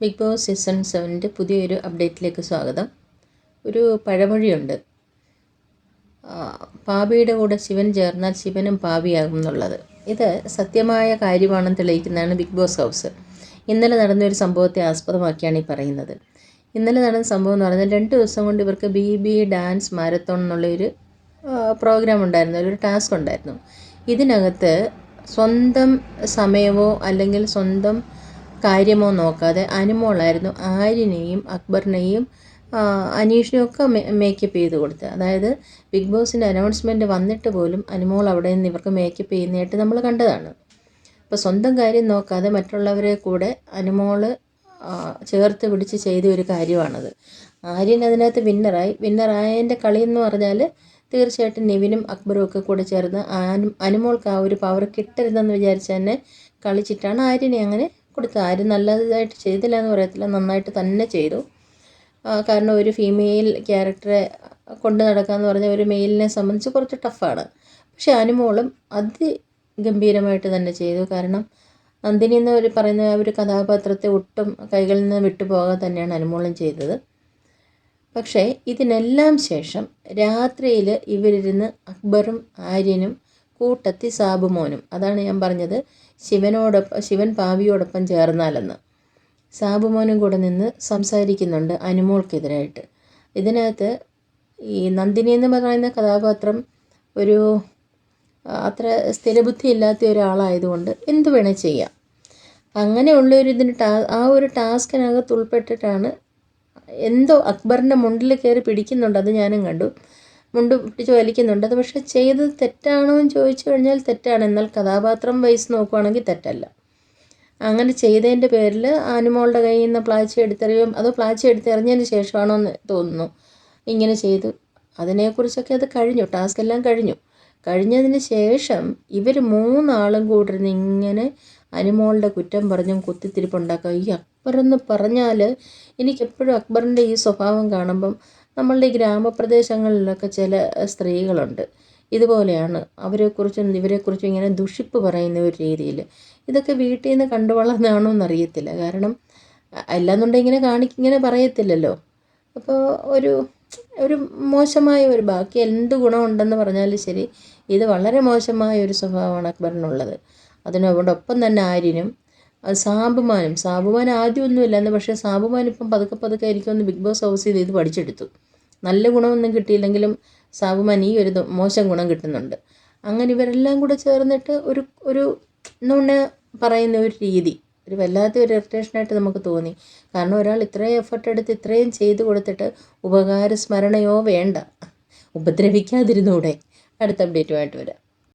Big boss season സെവന്റെ പുതിയൊരു അപ്ഡേറ്റിലേക്ക് സ്വാഗതം. ഒരു പഴമൊഴിയുണ്ട്. പാവിയുടെ കൂടെ ശിവൻ ചേർന്നാൽ ശിവനും പാവിയാകും എന്നുള്ളത്. ഇത് സത്യമായ കാര്യമാണെന്ന് തെളിയിക്കുന്നതാണ് ബിഗ് ബോസ് ഹൗസ്. ഇന്നലെ നടന്ന ഒരു സംഭവത്തെ ആസ്പദമാക്കിയാണ് ഈ പറയുന്നത്. ഇന്നലെ നടന്ന സംഭവം എന്ന് പറഞ്ഞാൽ രണ്ട് ദിവസം കൊണ്ട് ഇവർക്ക് ബി ബി ഡാൻസ് മാരത്തോൺ എന്നുള്ളൊരു പ്രോഗ്രാം ഉണ്ടായിരുന്നു. ഒരു ടാസ്ക് ഉണ്ടായിരുന്നു. ഇതിനകത്ത് സ്വന്തം സമയമോ അല്ലെങ്കിൽ സ്വന്തം കാര്യമോ നോക്കാതെ അനുമോളായിരുന്നു ആര്യനെയും അക്ബറിനെയും ആ, അനീഷിനെയും ഒക്കെ മേക്കപ്പ് ചെയ്ത് കൊടുത്തത്. അതായത് ബിഗ് ബോസിന്റെ അനൗൺസ്മെന്റ് വന്നിട്ട് പോലും അനുമോൾ അവിടെ നിന്ന് ഇവർക്ക് മേക്കപ്പ് ചെയ്യുന്നതായിട്ട് നമ്മൾ കണ്ടതാണ്. അപ്പോൾ സ്വന്തം കാര്യം നോക്കാതെ മറ്റുള്ളവരെ കൂടെ അനുമോൾ ചേർത്ത് പിടിച്ച് ചെയ്ത ഒരു കാര്യമാണത്. ആര്യൻ അതിനകത്ത് വിന്നറായി. വിന്നറായതിന്റെ കളി എന്ന് പറഞ്ഞാൽ തീർച്ചയായിട്ടും നിവിനും അക്ബറും ഒക്കെ കൂടെ ചേർന്ന് അനു അനുമോൾക്ക് ആ ഒരു പവർ കിട്ടരുതെന്ന് വിചാരിച്ച് തന്നെ കളിച്ചിട്ടാണ് ആര്യനെ അങ്ങനെ കൊടുത്തത് ആരും നല്ലതായിട്ട് ചെയ്തില്ല എന്ന് പറയത്തില്ല. നന്നായിട്ട് തന്നെ ചെയ്തു. കാരണം ഒരു ഫീമെയിൽ ക്യാരക്ടറെ കൊണ്ട് നടക്കുക എന്ന് പറഞ്ഞാൽ ഒരു മെയിലിനെ സംബന്ധിച്ച് കുറച്ച് ടഫാണ്. പക്ഷേ അനുമോളും അതിഗംഭീരമായിട്ട് തന്നെ ചെയ്തു. കാരണം നന്ദിനി എന്ന് ഒരു പറയുന്ന ആ ഒരു കഥാപാത്രത്തെ ഒട്ടും കൈകളിൽ നിന്ന് വിട്ടുപോകാൻ തന്നെയാണ് അനുമോളം ചെയ്തത്. പക്ഷേ ഇതിനെല്ലാം ശേഷം രാത്രിയിൽ ഇവരിരുന്ന് അക്ബറും ആര്യനും കൂട്ടത്തി സാബുമോനും. അതാണ് ഞാൻ പറഞ്ഞത്. ശിവനോടൊപ്പം ശിവൻ പാവിയോടൊപ്പം ചേർന്നാലെന്ന്. സാബുമോനും കൂടെ നിന്ന് സംസാരിക്കുന്നുണ്ട് അനുമോൾക്കെതിരായിട്ട്. ഇതിനകത്ത് ഈ നന്ദിനി എന്ന് പറയുന്ന കഥാപാത്രം ഒരു അത്ര സ്ഥിരബുദ്ധി ഇല്ലാത്ത ഒരാളായതുകൊണ്ട് എന്ത് വേണേൽ ചെയ്യാം. അങ്ങനെയുള്ള ഒരു ഇതിന് ടാ ആ ഒരു ടാസ്കിനകത്ത് ഉൾപ്പെട്ടിട്ടാണ് എന്തോ അക്ബറിന്റെ മുണ്ടിൽ കയറി പിടിക്കുന്നുണ്ട് അത് ഞാനും കണ്ടു. മുണ്ട് പിടിച്ച് വലിക്കുന്നുണ്ട് അത് പക്ഷേ ചെയ്തത് തെറ്റാണോ എന്ന് ചോദിച്ചു കഴിഞ്ഞാൽ തെറ്റാണ്. എന്നാൽ കഥാപാത്രം വൈസ് നോക്കുവാണെങ്കിൽ തെറ്റല്ല. അങ്ങനെ ചെയ്തതിന്റെ പേരിൽ ആനുമോളുടെ കയ്യിൽ നിന്ന് പ്ലാച്ചി എടുത്തെറിയും അതോ പ്ലാച്ചി എടുത്തെറിഞ്ഞതിന് ശേഷമാണോ എന്ന് തോന്നുന്നു. ഇങ്ങനെ ചെയ്തു. അതിനെക്കുറിച്ചൊക്കെ അത് കഴിഞ്ഞു. ടാസ്ക് എല്ലാം കഴിഞ്ഞു. കഴിഞ്ഞതിന് ശേഷം ഇവർ മൂന്നാളും കൂടി ഇരുന്ന് ഇങ്ങനെ അനുമോളുടെ കുറ്റം പറഞ്ഞും കുത്തിത്തിരിപ്പുണ്ടാക്കുക ഈ അക്ബർ എന്ന് പറഞ്ഞാൽ എനിക്കെപ്പോഴും അക്ബറിന്റെ ഈ സ്വഭാവം കാണുമ്പം നമ്മളുടെ ഗ്രാമപ്രദേശങ്ങളിലൊക്കെ ചില സ്ത്രീകളുണ്ട്. ഇതുപോലെയാണ് അവരെക്കുറിച്ചും ഇവരെക്കുറിച്ചും ഇങ്ങനെ ദുഷിപ്പ് പറയുന്ന ഒരു രീതിയിൽ. ഇതൊക്കെ വീട്ടിൽ നിന്ന് കണ്ടു വളർന്നാണോ എന്നറിയത്തില്ല. കാരണം അല്ലാന്നുണ്ടെങ്കിൽ ഇങ്ങനെ കാണിക്ക ഇങ്ങനെ പറയത്തില്ലല്ലോ. അപ്പോൾ ഒരു ഒരു മോശമായ ഒരു ബാക്കി എന്ത് ഗുണമുണ്ടെന്ന് പറഞ്ഞാലും ശരി ഇത് വളരെ മോശമായ ഒരു സ്വഭാവമാണ് അക്ബറിനുള്ളത്. അതിനോടൊപ്പം തന്നെ ആര്യനും സാബുമാനും സാബുമാൻ ആദ്യമൊന്നുമില്ലായിരുന്നു. പക്ഷേ സാബുമാൻ ഇപ്പം പതുക്കെ പതുക്കെ എനിക്കൊന്ന് ബിഗ് ബോസ് ഹൗസ് ചെയ്ത് ഇത് പഠിച്ചെടുത്തു. നല്ല ഗുണമൊന്നും കിട്ടിയില്ലെങ്കിലും സാബുമാൻ ഈ ഒരു മോശം ഗുണം കിട്ടുന്നുണ്ട്. അങ്ങനെ ഇവരെല്ലാം കൂടെ ചേർന്നിട്ട് ഒരു ഒരു എന്നുകൊണ്ട് പറയുന്ന ഒരു രീതി ഒരു വല്ലാത്ത ഒരു ഇറിറ്റേഷനായിട്ട് നമുക്ക് തോന്നി. കാരണം ഒരാൾ ഇത്രയും എഫർട്ട് എടുത്ത് ഇത്രയും ചെയ്ത് കൊടുത്തിട്ട് ഉപകാര സ്മരണയോ വേണ്ട ഉപദ്രവിക്കാതിരുന്നൂടെ. അടുത്ത അപ്ഡേറ്റുമായിട്ട് വരാം.